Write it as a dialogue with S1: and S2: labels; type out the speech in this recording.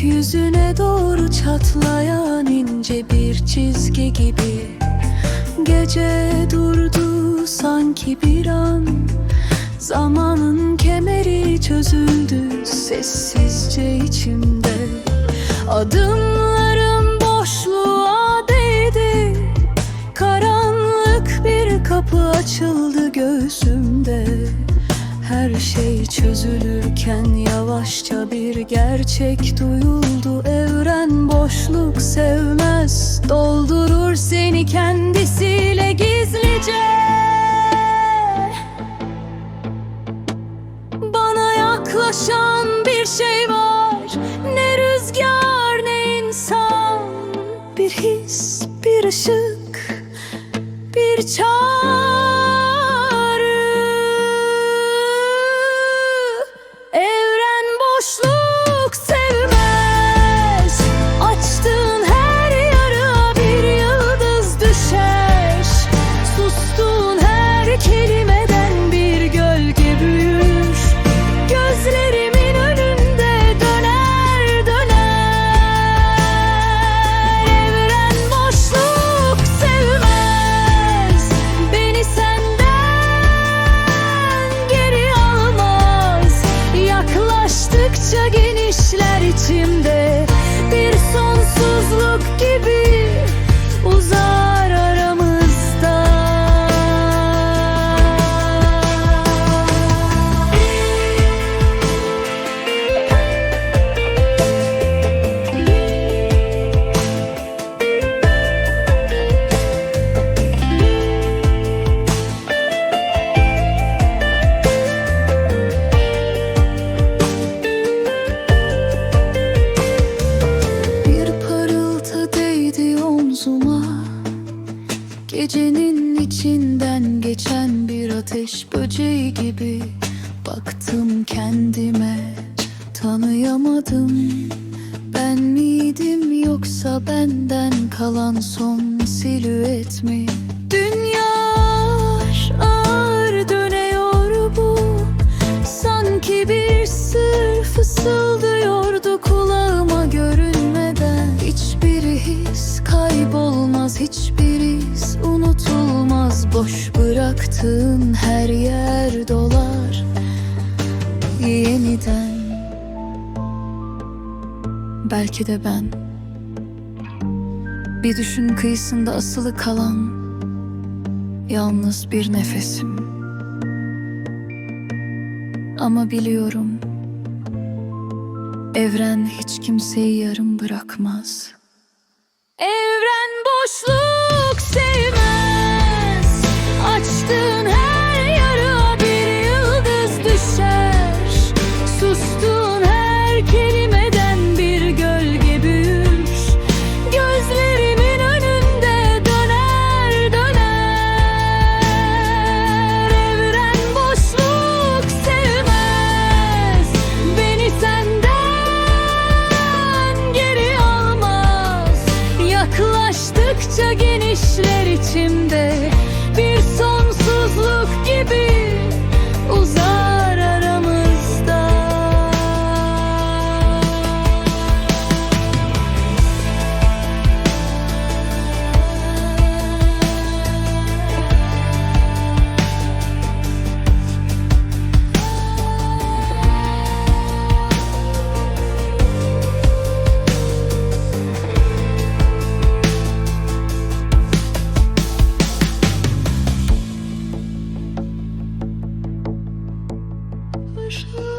S1: Gökyüzüne doğru çatlayan ince bir çizgi gibi. Gece durdu sanki bir an. Zamanın kemeri çözüldü sessizce içimde. Adımlarım boşluğa değdi. Karanlık bir kapı açıldı göğsümde Her şey çözülürken gerçek duyuldu Evren boşluk sevmez. Doldurur seni kendisiyle gizlice. Bana yaklaşan bir şey var. Ne rüzgar ne insan. Bir his, bir ışık, bir çağrı Baktım kendime tanıyamadım. Ben miydim yoksa benden kalan son silüet mi? Dünya ağır dönüyor bu. Sanki bir sır fısıldıyordu kulağıma görünmeden. Hiçbir his kaybolmaz, hiçbir his unutulmaz. Boş bıraktığın her yer dolar Belki de ben. Bir düşün kıyısında asılı kalan Yalnız bir nefesim. Ama biliyorum Evren hiç kimseyi yarım bırakmaz. Evren boşluk sevmez Açtığın içimde. Bir sonsuzluk gibi Krishna.